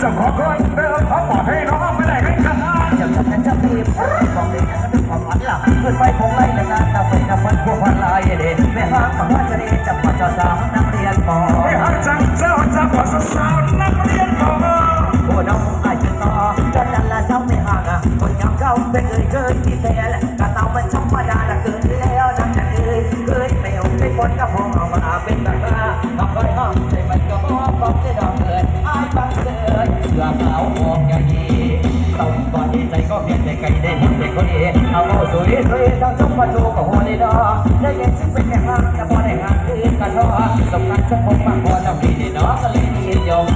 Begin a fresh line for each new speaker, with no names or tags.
จะขอดคอยเดินขอปลอดให้น้องไม่ได้ให้ขันจะ
จับกันจะบีบบอกเลยนะเป็นความอันหลักขึ้นไปคงไล่ในงานนับไปนับมันพวกพันลายเด็ดแม่ห้างฝั่งว่าจรียจับมาจะสาวนักเรียนปอ
แม่ห้าจังเจ้าจับมาจะสาวนักเรียนปอ
โอ้น้องไจต่อจนนั่นละเจ้าไม่ห่างอะคนยังเข้าไปเคยเคยที่เทลกระเตามันช่องมาได คนกับพงเอามาเป็นแบบว่าทำคอยห้องใจมันก็บอกบอกจะดอกเกิดอายบังเสือเสื้อขาวออกอย่างนี้ต้องก่อนดีใจก็เพียงแต่ไกลได้เห็นเด็กคนนี้เอาโสวยสวยดังทุกประตูกับหัวในดอได้เห็นซึ่งเป็นแค่ห้างแต่พอได้งางคืนกันท้อสำคัญฉันคงมากพอจะมีดีเนาะก็เลยมียม